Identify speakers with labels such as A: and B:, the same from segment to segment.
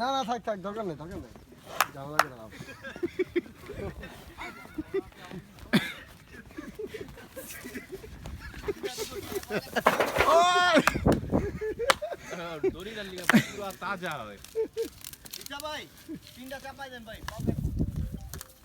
A: না না থাক থাক দরকার নেই দরকার নেই। ঝামেলা করে লাভ
B: দড়িটার লিগা পুরো তাজা হয়।
C: ভাই তিনটা চাপাই দেন ভাই।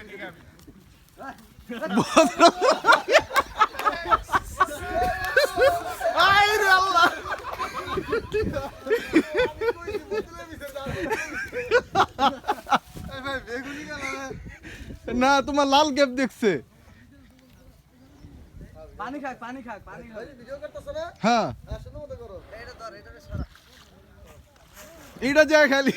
B: এদিকে আবি।
A: আইরে আল্লাহ না তোমার লাল গ্যাপ দেখছে।
C: পানি খাক পানি খাক পানি খাক।
A: হ্যাঁ।
C: এটা ধর এটা সারা।
A: এইটা যায় খালি।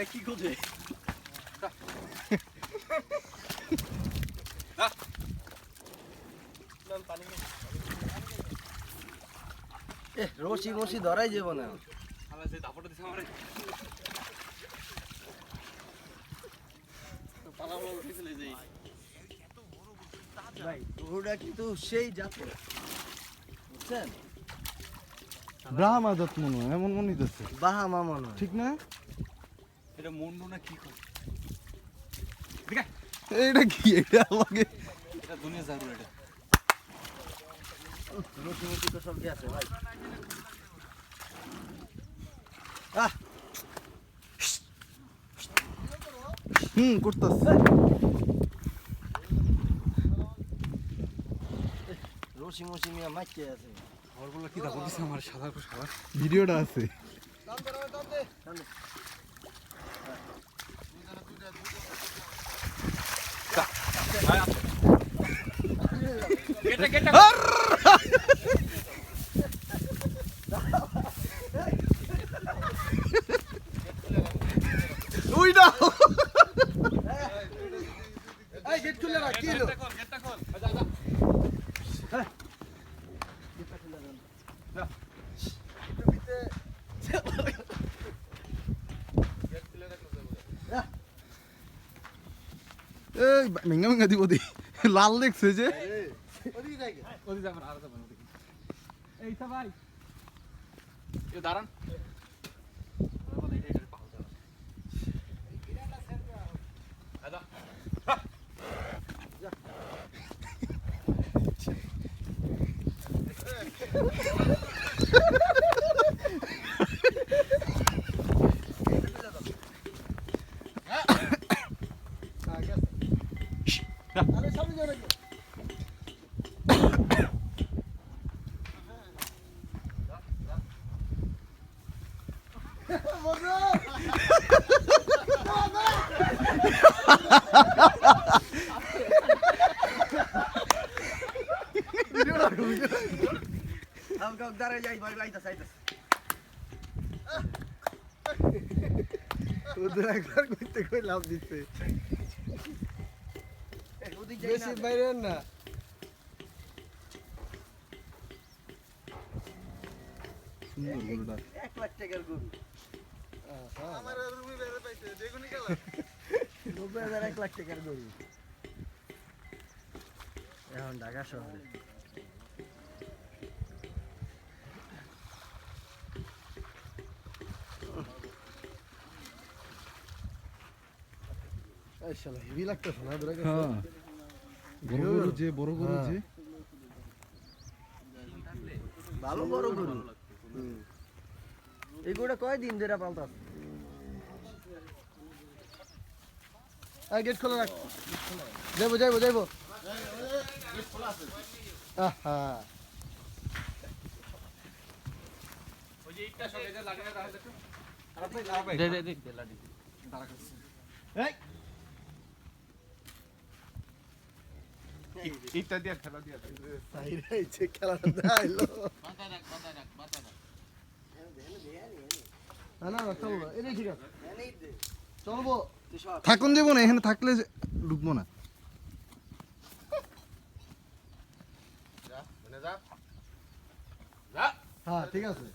C: এটা কি খুঁজে? রশি মশি ধরাই যাব না। ভাই কিন্তু সেই বুঝছেন?
A: ব্রাহ্মা দত্ত মনে হয় এমন মনে ঠিক না?
D: এটা মুন্ডু না কি কয়
A: এইটা কি? এটা আমাকে
D: এটা দুনিয়া জারু এটা।
C: রশি মশি তো সব গেছে ভাই আহ।
A: হুম করতেছে।
C: রশি মশি মিয়া মাইকে আছে।
D: ঘরগুলো কি দিছে আমার সাদা করে সাদা।
A: ভিডিওটা আছে।
D: Oei
A: nou! ভেঙ্গা ভেঙ্গা দিব দি লাল দেখছে যে
D: দাঁড়ান
C: আম Hanggang daraya ibalay ta
A: sa itas. Udra kar kutte koi
C: lab dite.
A: বেশি বাইরে না। সুন্দর গরুটা।
C: এক লাখ টাকার গরু।
A: আমার
C: নব্বই হাজার এক লাখ টাকার গরু। এখন ঢাকা শহরে।
A: শালা হেভি লাগতেছে না ধরে
E: হ্যাঁ। বড় গরু যে বড় গরু যে।
C: ভালো বড় গরু। এই গরুটা কয়দিন ধরে পাল্টাস
A: এই গেট খোলা রাখ। যাইবো যাইবো যাইবো। আহা।
D: ওই যে ইটটা সঙ্গে যে লাগিয়ে দাও দেখো
C: দে দে দে লাডি
A: এই।
B: দাও।
A: সাইরে যে
E: থাকুন যাব না এখানে থাকলে ঢুকবো না।
A: হ্যাঁ ঠিক আছে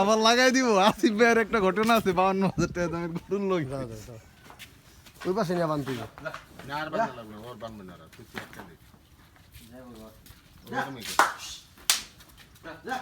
E: আবার লাগাই দিব, আসিফ ভাইয়ের একটা ঘটনা আছে, বাউন্ন হাজার টাকা দামের গরুর লোক
A: ওই পাশে নিয়ে বানতে হবে।
B: না, আর বাঁধা লাগবে না, ওর বাঁধবে না আর, তুই তুই একটা দে। ওরকমই কর।
C: যা